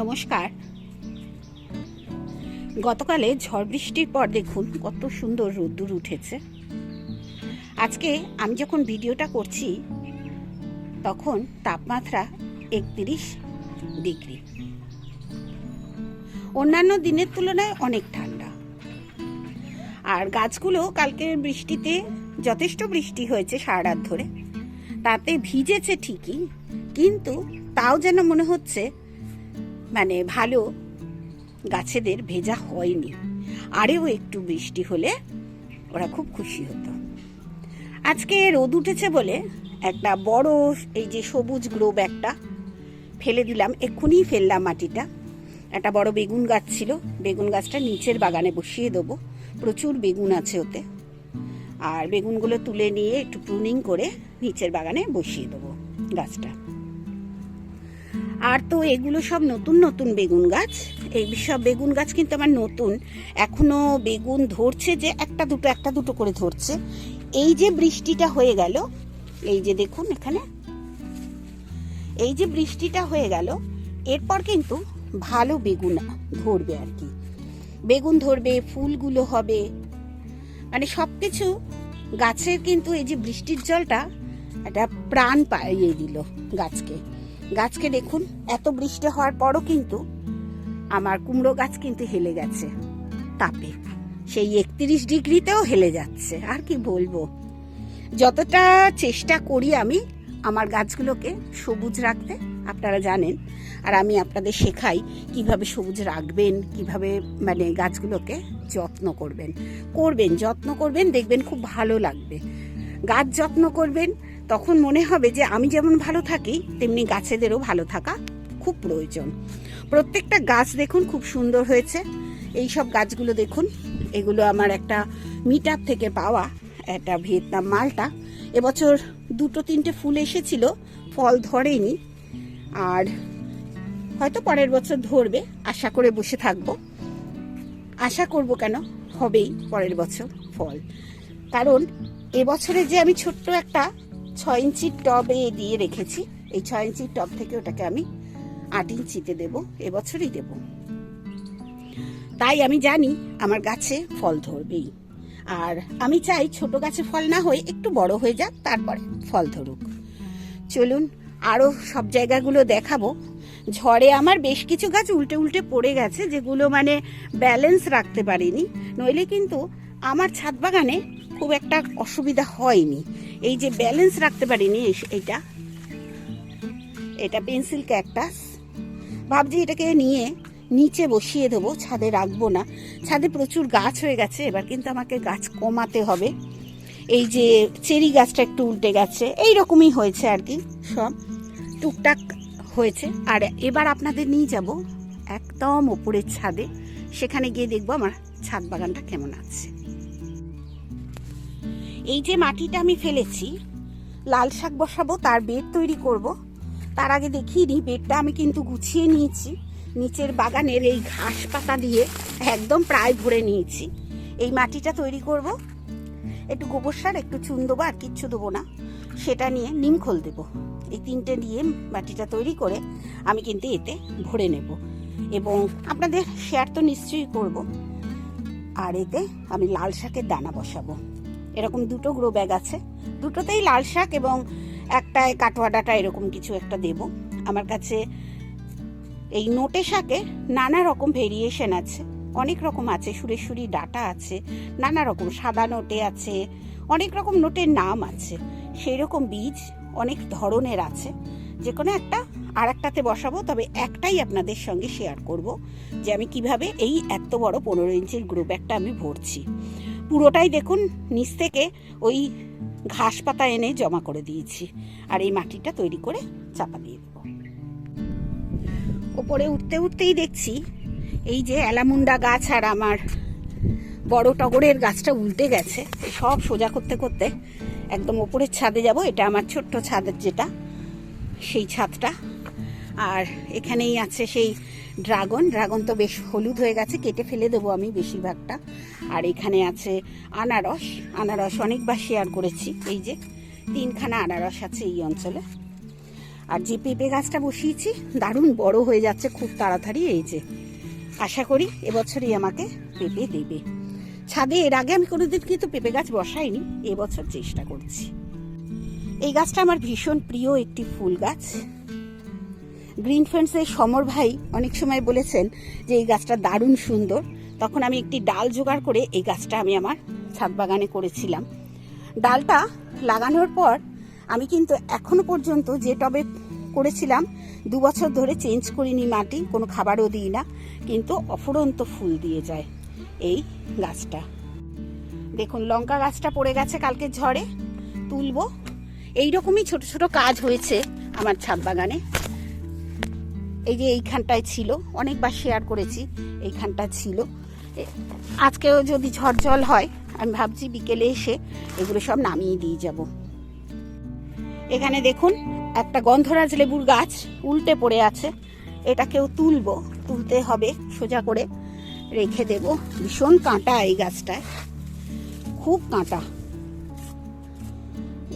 নমস্কার। গতকালে ঝড় বৃষ্টির পর দেখুন কত সুন্দর রোদ্দুর উঠেছে। আজকে আমি যখন ভিডিওটা করছি, তখন তাপমাত্রা একত্রিশ ডিগ্রি। অন্যান্য দিনের তুলনায় অনেক ঠান্ডা। আর গাছগুলো কালকে বৃষ্টিতে যথেষ্ট বৃষ্টি হয়েছে সারা রাত ধরে। তাতে ভিজেছে ঠিকই, কিন্তু তাও যেন মনে হচ্ছে মানে ভালো গাছেদের ভেজা হয়নি। আরেও একটু বৃষ্টি হলে ওরা খুব খুশি হতো। আজকে রোদ উঠেছে বলে একটা বড় এই যে সবুজ গ্রো ব্যাগটা ফেলে দিলাম, এক্ষুনি ফেললাম মাটিটা। একটা বড় বেগুন গাছ ছিল, বেগুন গাছটা নিচের বাগানে বসিয়ে দেবো। প্রচুর বেগুন আছে ওতে। আর বেগুনগুলো তুলে নিয়ে একটু প্রুনিং করে নিচের বাগানে বসিয়ে দেবো গাছটা। আর তো এগুলো সব নতুন নতুন বেগুন গাছ। এই সব বেগুন গাছ কিন্তু আমার নতুন। এখনও বেগুন ধরছে যে একটা দুটো একটা দুটো করে ধরছে। এই যে বৃষ্টিটা হয়ে গেল, এই যে দেখুন এখানে। এই যে বৃষ্টিটা হয়ে গেল, এরপর কিন্তু ভালো বেগুন ধরবে আর কি। বেগুন ধরবে, ফুলগুলো হবে। মানে সব কিছু গাছের কিন্তু এই যে বৃষ্টির জলটা একটা প্রাণ পাইয়ে দিল গাছকে। গাছকে দেখুন, এত বৃষ্টি হওয়ার পরও কিন্তু আমার কুমড়ো গাছ কিন্তু হেলে গেছে। তাপে সেই একত্রিশ ডিগ্রিতেও হেলে যাচ্ছে, আর কি বলব। যতটা চেষ্টা করি আমি আমার গাছগুলোকে সবুজ রাখতে, আপনারা জানেন, আর আমি আপনাদের শেখাই কীভাবে সবুজ রাখবেন, কীভাবে মানে গাছগুলোকে যত্ন করবেন। করবেন, যত্ন করবেন, দেখবেন খুব ভালো লাগবে। গাছ যত্ন করবেন তখন মনে হবে যে আমি যেমন ভালো থাকি, তেমনি গাছেদেরও ভালো থাকা খুব প্রয়োজন। প্রত্যেকটা গাছ দেখুন খুব সুন্দর হয়েছে। এই সব গাছগুলো দেখুন, এগুলো আমার একটা মিট থেকে পাওয়া একটা ভিয়েতনাম মালটা। এবছর দুটো তিনটে ফুল এসেছিল, ফল ধরেনি। আর হয়তো পরের বছর ধরবে, আশা করে বসে থাকব। আশা করব কেন, হবেই পরের বছর ফল। কারণ এবছরে যে আমি ছোট্ট একটা ছয় ইঞ্চির টবে দিয়ে রেখেছি। এই ছয় ইঞ্চির টব থেকে ওটাকে আমি আট ইঞ্চিতে দেব, এবছরই দেব। তাই আমি জানি আমার গাছে ফল ধরবেই। আর আমি চাই ছোট গাছে ফল না হয়ে একটু বড় হয়ে যাক, তারপরে ফল ধরুক। চলুন আরও সব জায়গাগুলো দেখাবো। ঝড়ে আমার বেশ কিছু গাছ উল্টে উল্টে পড়ে গেছে, যেগুলো মানে ব্যালেন্স রাখতে পারিনি। নইলে কিন্তু আমার ছাদ বাগানে খুব একটা অসুবিধা হয়নি। এই যে ব্যালেন্স রাখতে পারিনি এইটা। এটা পেন্সিল ক্যাকটাস ভাবছি এটাকে নিয়ে নিচে বসিয়ে দেবো, ছাদে রাখব না। ছাদে প্রচুর গাছ হয়ে গেছে, এবার কিন্তু আমাকে গাছ কমাতে হবে। এই যে চেরি গাছটা একটু উল্টে গেছে এই রকমই হয়েছে আর কি সব। টুকটাক হয়েছে। আর এবার আপনাদের নিয়ে যাব একদম ওপরের ছাদে। সেখানে গিয়ে দেখব আমার ছাদ বাগানটা কেমন আছে। এই যে মাটিটা আমি ফেলেছি, লাল শাক বসাবো, তার বেড তৈরি করব। তার আগে দেখিয়ে নিই বেডটা আমি কিন্তু গুছিয়ে নিয়েছি। নিচের বাগানের এই ঘাস পাতা দিয়ে একদম প্রায় ভরে নিয়েছি। এই মাটিটা তৈরি করব। একটু গোবর সার, একটু চুন দেবো, আর কিচ্ছু দেবো না। সেটা নিয়ে নিম খোল দেবো। এই তিনটে দিয়ে মাটিটা তৈরি করে আমি কিন্তু এতে ভরে নেব। এবং আপনাদের শেয়ার তো নিশ্চয়ই করব। আর এতে আমি লাল শাকের দানা বসাবো। এরকম দুটো গ্রো ব্যাগ আছে। দুটোতেই লাল শাক এবং একটায় কাটোয়া ডাটা এরকম কিছু একটা দেব। আমার কাছে এই নোটে শাকে নানা রকম ভেরিয়েশন আছে। অনেক রকম আছে সুরেশ্বরী ডাটা আছে, নানা রকম সাদা নোটে আছে, অনেক রকম নোটের নাম আছে। সেই রকম বীজ অনেক ধরনের আছে। যে কোনো একটা আর একটাতে বসাবো, তবে একটাই আপনাদের সঙ্গে শেয়ার করব যে আমি কীভাবে এই এত বড় পনেরো ইঞ্চির গ্রুপ একটা আমি ভরছি। পুরোটাই দেখুন, নিচ থেকে ওই ঘাস পাতা এনে জমা করে দিয়েছি। আর এই মাটিটা তৈরি করে চাপা দিয়ে দেবো। ওপরে উঠতে উঠতেই দেখছি, এই যে অ্যালামুন্ডা গাছ আর আমার বড় টগরের গাছটা উল্টে গেছে। সব সোজা করতে করতে একদম ওপরের ছাদে যাব। এটা আমার ছোট্ট ছাদের যেটা, সেই ছাদটা। আর এখানেই আছে সেই ড্রাগন। ড্রাগন তো বেশ হলুদ হয়ে গেছে, কেটে ফেলে দেবো আমি বেশিরভাগটা। আর এখানে আছে আনারস। আনারস অনেকবার শেয়ার করেছি, এই যে তিনখানা আনারস আছে এই অঞ্চলে। আর যে পেঁপে গাছটা বসিয়েছি, দারুণ বড় হয়ে যাচ্ছে খুব তাড়াতাড়ি, এই যে। আশা করি এবছরই আমাকে পেঁপে দেবে। ছাদে এর আগে আমি কোনোদিন কিন্তু পেঁপে গাছ বসাইনি, এবছর চেষ্টা করছি। এই গাছটা আমার ভীষণ প্রিয় একটি ফুল গাছ। গ্রিন ফ্রেন্ডসের সমর ভাই অনেক সময় বলেছেন যে, এই গাছটা দারুণ সুন্দর। তখন আমি একটি ডাল জোগাড় করে এই গাছটা আমি আমার ছাদ বাগানে করেছিলাম। ডালটা লাগানোর পর আমি কিন্তু এখনও পর্যন্ত যে টবে করেছিলাম, দু বছর ধরে চেঞ্জ করিনি মাটি, কোনো খাবারও দিই না, কিন্তু অফুরন্ত ফুল দিয়ে যায় এই গাছটা। দেখুন, লঙ্কা গাছটা পড়ে গেছে কালকে ঝড়ে, তুলবো। এইরকমই ছোট ছোট কাজ হয়েছে আমার ছাদ বাগানে। এই যে এইখানটায় ছিল, অনেকবার শেয়ার করেছি, এইখানটা ছিল। আজকেও যদি ঝড় জল হয়, আমি ভাবছি বিকেলে এসে এগুলো সব নামিয়ে দিয়ে যাব। এখানে দেখুন, একটা গন্ধরাজ লেবুর গাছ উল্টে পড়ে আছে। এটাকেও তুলবো, তুলতে হবে, সোজা করে রেখে দেব। ভীষণ কাঁটা এই গাছটায়, খুব কাঁটা।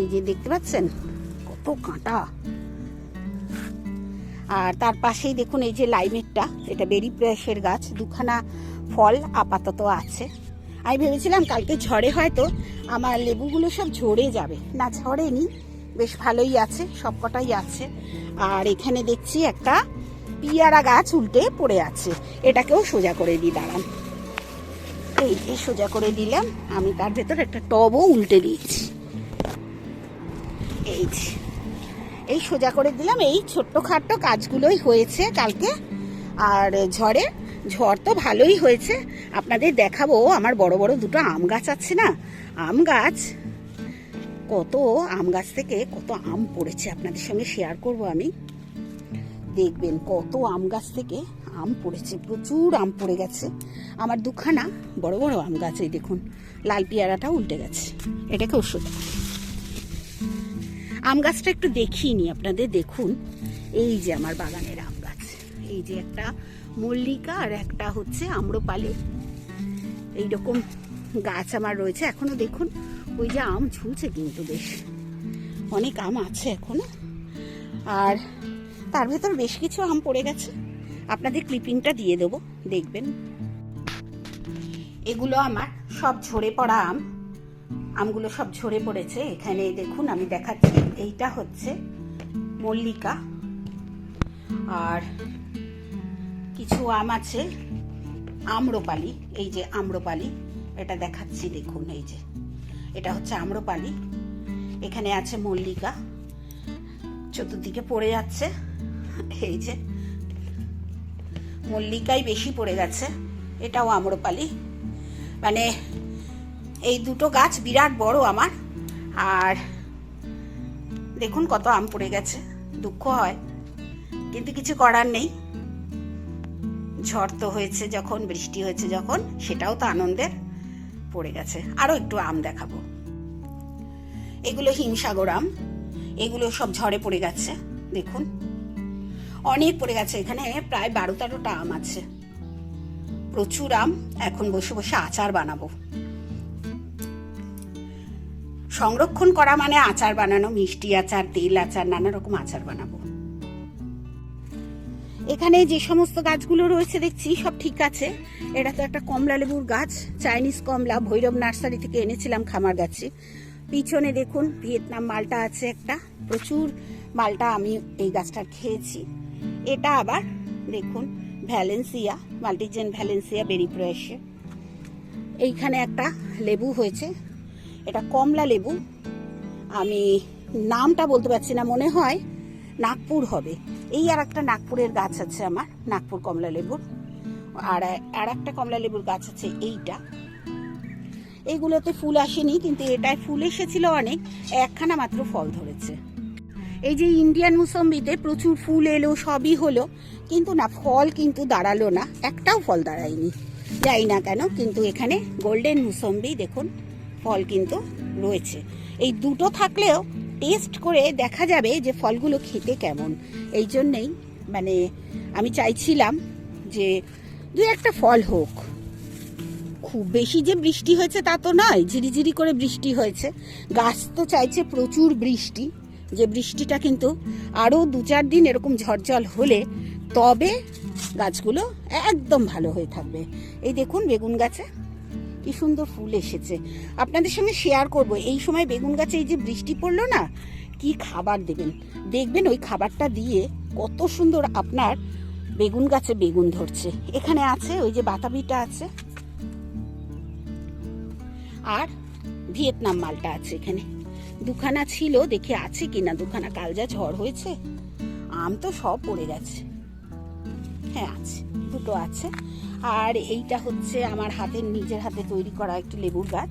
এই যে দেখতে পাচ্ছেন, কত কাঁটা। আর তার পাশেই দেখুন এই যে লাইমেরটা এটা বেরি প্রয়াসের গাছ, দুখানা ফল আপাতত আছে। আমি ভেবেছিলাম কালকে ঝড়ে হয়তো আমার লেবুগুলো সব ঝরে যাবে। না, ঝরেনি, বেশ ভালোই আছে সব কটাই আছে। আর এখানে দেখছি একটা পিয়ারা গাছ উল্টে পড়ে আছে। এটাকেও সোজা করে দিই দাঁড়ান। এই যে সোজা করে দিলাম, আমি তার ভেতর একটা টবও উল্টে দিয়েছি। এই যে। এই সোজা করে দিলাম। এই ছোট্ট খাট্ট কাজগুলোই হয়েছে কালকে। আর ঝড়ে ঝড় তো ভালোই হয়েছে। আপনাদের দেখাবো, আমার বড় বড় দুটো আম গাছ আছে না? আম গাছ, কত আম গাছ থেকে কত আম পড়েছে আপনাদের সঙ্গে শেয়ার করব আমি। দেখবেন কত আম গাছ থেকে আম পড়েছে, প্রচুর আম পড়ে গেছে। আমার দুখানা বড় বড় আম গাছ, এই দেখুন, লাল পেয়ারাটা উল্টে গেছে। এটাকে ওষুধ। আম গাছটা একটু দেখিয়ে নি আপনাদের দেখুন। এই যে আমার বাগানের আম গাছ। এই যে একটা মল্লিকা আর একটা হচ্ছে আম্রপালি। এইরকম গাছ আমার রয়েছে। এখনও দেখুন, ওই যে আম ঝুলছে কিন্তু বেশ। অনেক আম আছে এখনও। আর তার ভেতর বেশ কিছু আম পড়ে গেছে। আপনাদের ক্লিপিংটা দিয়ে দেবো, দেখবেন। এগুলো আমার সব ঝরে পড়া আম। আমগুলো সব ঝরে পড়েছে। এখানে দেখুন, আমি দেখাচ্ছি। এইটা হচ্ছে মল্লিকা। আর কিছু আম আছে, আম্রপালি, এই যে আম্রপালি, এটা দেখাচ্ছি দেখুন এই যে। এটা হচ্ছে আম্রপালি, এখানে আছে মল্লিকা, চতুর্দিকে পড়ে যাচ্ছে, এই যে। মল্লিকাই বেশি পড়ে গেছে, এটাও আম্রপালি। মানে এই দুটো গাছ বিরাট বড় আমার, আর দেখুন কত আম পড়ে গেছে, দুঃখ হয়। কিন্তু কিছু করার নেই। ঝড় তো হয়েছে যখন, বৃষ্টি হয়েছে যখন, সেটাও তো আনন্দের পড়ে গেছে। আরও একটু আম দেখাবো। এগুলো হিমসাগর আম। এগুলো সব ঝড়ে পড়ে গেছে, দেখুন। অনেক পড়ে গেছে। এখানে প্রায় বারো তেরোটা আম আছে। প্রচুর আম। এখন বসে বসে আচার বানাবো। সংরক্ষণ করা মানে আচার বানানো, মিষ্টি আচার, তেল আচার, নানা রকম আচার বানাবো। এখানে যে সমস্ত গাছগুলো রয়েছে দেখছি, সব ঠিক আছে। এটা তো একটা কমলা লেবুর গাছ, চাইনিজ কমলা, ভৈরব নার্সারি থেকে এনেছিলাম খামার গাছে। পিছনে দেখুন, ভিয়েতনাম মালটা আছে একটা। প্রচুর মালটা আমি এই গাছটার খেয়েছি। এটা আবার দেখুন, ভ্যালেন্সিয়া, মাল্টিজেন ভ্যালেন্সিয়া বেরি প্রয়াসে এইখানে একটা লেবু হয়েছে এটা কমলা লেবু। আমি নামটা বলতে পারছি না, মনে হয় নাগপুর হবে। এই আর একটা নাগপুরের গাছ আছে আমার, নাগপুর কমলা লেবুর। আর আর একটা কমলা লেবুর গাছ আছে এইটা। এইগুলোতে ফুল আসেনি, কিন্তু এটায় ফুল এসেছিল অনেক, একখানা মাত্র ফল ধরেছে। এই যে ইন্ডিয়ান মুসম্বিতে প্রচুর ফুল এলো, সবই হলো, কিন্তু না, ফল কিন্তু দাঁড়াল না, একটাও ফল দাঁড়ায়নি। যাই না কেন, কিন্তু এখানে গোল্ডেন মুসম্বি, দেখুন ফল কিন্তু রয়েছে। এই দুটো থাকলেও টেস্ট করে দেখা যাবে যে ফলগুলো খেতে কেমন। এই জন্যেই মানে আমি চাইছিলাম যে দু একটা ফল হোক। খুব বেশি যে বৃষ্টি হয়েছে তা তো নয়, ঝিরিঝিরি করে বৃষ্টি হয়েছে। গাছ তো চাইছে প্রচুর বৃষ্টি, যে বৃষ্টিটা কিন্তু আরও দু চার দিন এরকম ঝড়জল হলে তবে গাছগুলো একদম ভালো হয়ে থাকবে। এই দেখুন বেগুন গাছে। কি সুন্দর ফুল এসেছে। আপনাদের সঙ্গে শেয়ার করব। এই সময় বেগুন গাছে এই যে বৃষ্টি পড়ল না, কি খাবার দেবেন? দেখবেন ওই খাবারটা দিয়ে কত সুন্দর আপনার বেগুন গাছে বেগুন ধরছে। এখানে আছে, ওই যে বাতাবিটা আছে। আর ভিয়েতনাম মালটা আছে এখানে। দুখানা ছিল, দেখে আছে কিনা। দুখানা কাল যা ঝড় হয়েছে, আম তো সব পড়ে গেছে। হ্যাঁ আছে। দুটো আছে। আর এইটা হচ্ছে আমার হাতের, নিজের হাতে তৈরি করা একটি লেবুর গাছ।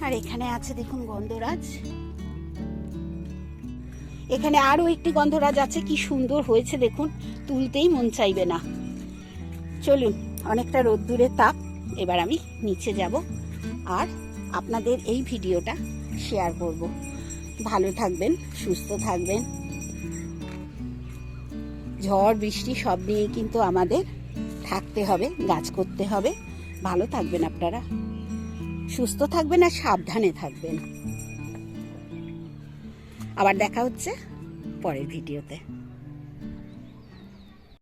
আর এখানে আছে দেখুন গন্ধরাজ। এখানে আরও একটি গন্ধরাজ আছে, কি সুন্দর হয়েছে দেখুন, তুলতেই মন চাইবে না। চলুন, অনেকটা রোদ্দুরের তাপ, এবার আমি নিচে যাব আর আপনাদের এই ভিডিওটা শেয়ার করব। ভালো থাকবেন, সুস্থ থাকবেন। ঝড়, বৃষ্টি সব নিয়ে কিন্তু আমাদের থাকতে হবে গাছ করতে হবে। ভালো থাকবেন আপনারা। সুস্থ থাকবেন আর সাবধানে থাকবেন। আবার দেখা হচ্ছে পরের ভিডিওতে।